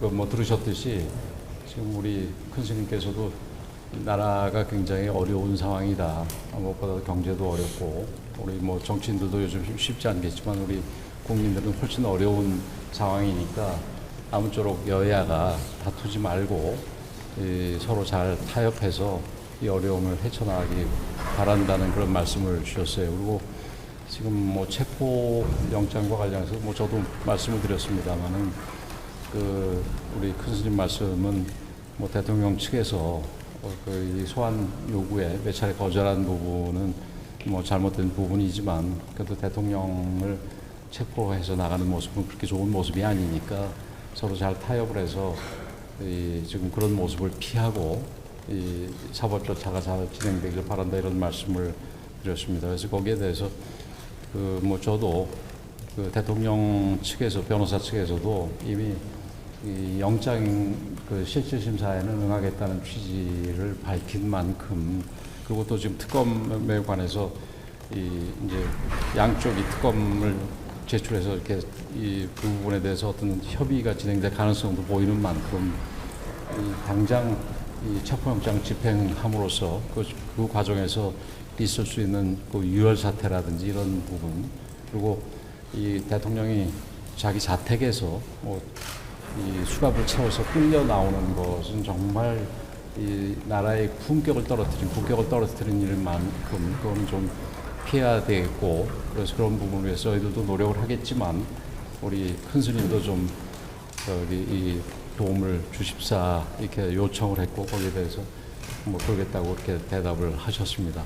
그뭐 들으셨듯이 지금 우리 큰 스님께서도 나라가 굉장히 어려운 상황이다. 무엇보다 경제도 어렵고 우리 뭐 정치인들도 요즘 쉽지 않겠지만 우리 국민들은 훨씬 어려운 상황이니까 아무쪼록 여야가 다투지 말고 이 서로 잘 타협해서 이 어려움을 헤쳐나가기 바란다는 그런 말씀을 주셨어요. 그리고 지금 뭐 체포 영장과 관련해서 뭐 저도 말씀을 드렸습니다만은 그 우리 큰 스님 말씀은 뭐 대통령 측에서 어, 그이 소환 요구에 몇 차례 거절한 부분은 뭐 잘못된 부분이지만 그래도 대통령을 체포해서 나가는 모습은 그렇게 좋은 모습이 아니니까 서로 잘 타협을 해서 이 지금 그런 모습을 피하고 이 사법 절차가 잘 진행되길 바란다 이런 말씀을 드렸습니다. 그래서 거기에 대해서 그 뭐 저도 그 대통령 측에서 변호사 측에서도 이미 이 영장 그 실질 심사에는 응하겠다는 취지를 밝힌 만큼 그리고 또 지금 특검에 관해서 이 이제 양쪽이 특검을 제출해서 이렇게 이 부분에 대해서 어떤 협의가 진행될 가능성도 보이는 만큼 이 당장 이 체포영장 집행함으로써 그, 그 과정에서 있을 수 있는 그 유혈 사태라든지 이런 부분 그리고 이 대통령이 자기 자택에서 뭐 이 수갑을 채워서 끌려 나오는 것은 정말 이 나라의 품격을 떨어뜨린 국격을 떨어뜨린 일만큼 그건 좀 피해야 되겠고 그래서 그런 부분을 위해서 저희들도 노력을 하겠지만 우리 큰 스님도 좀 저기 이 도움을 주십사 이렇게 요청을 했고 거기에 대해서 뭐 그러겠다고 이렇게 대답을 하셨습니다.